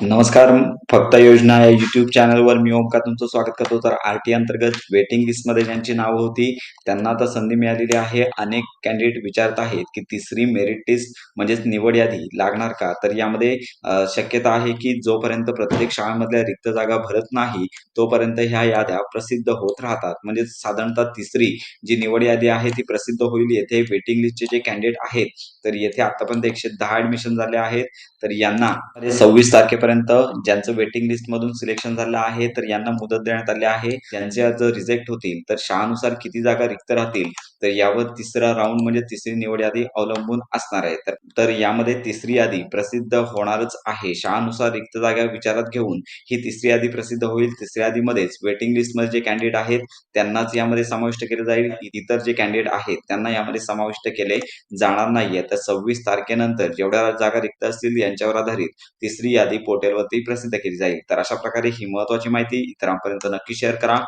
नमस्कार फक्त योजना या युट्यूब चॅनलवर मी ओमका तुमचं स्वागत करतो. तर आर टी अंतर्गत वेटिंग लिस्टमध्ये ज्यांची नावं होती त्यांना आता संधी मिळालेली आहे. अनेक कॅन्डिडेट विचारत आहेत की तिसरी मेरिट लिस्ट म्हणजेच निवड यादी लागणार का? तर यामध्ये शक्यता आहे की जोपर्यंत प्रत्येक शाळांमधल्या रिक्त जागा भरत नाही तोपर्यंत ह्या याद्या प्रसिद्ध होत राहतात. म्हणजे साधारणतः तिसरी जी निवड यादी आहे ती प्रसिद्ध होईल येथे वेटिंग लिस्टचे जे कॅन्डिडेट आहेत तर येथे आतापर्यंत एकशे दहा ऍडमिशन झाले आहेत. तर यांना सव्वीस तारखेपर्यंत ज्यांचं वेटिंग लिस्ट मधून सिलेक्शन झालं आहे तर यांना मुदत देण्यात आली आहे. ज्यांचे आज रिजेक्ट होतील तर शाळानुसार किती जागा रिक्त राहतील तर यावर तिसरा राऊंड म्हणजे तिसरी निवड यादी अवलंबून असणार आहे. तर तर यामध्ये तिसरी यादी प्रसिद्ध होणारच आहे. शाळानुसार रिक्त जागा विचारात घेऊन ही तिसरी यादी प्रसिद्ध होईल. तिसऱ्या यादीमध्येच वेटिंग लिस्टमध्ये जे कॅन्डिडेट आहेत त्यांनाच यामध्ये समाविष्ट केले जाईल. इतर जे कॅन्डिडेट आहेत त्यांना यामध्ये समाविष्ट केले जाणार नाहीये. तर सव्वीस तारखेनंतर जेवढ्या जागा रिक्त असतील यांच्यावर आधारित तिसरी यादी पोर्टलवरती प्रसिद्ध केली जाईल. तर अशा प्रकारे ही महत्वाची माहिती इतरांपर्यंत नक्की शेअर करा.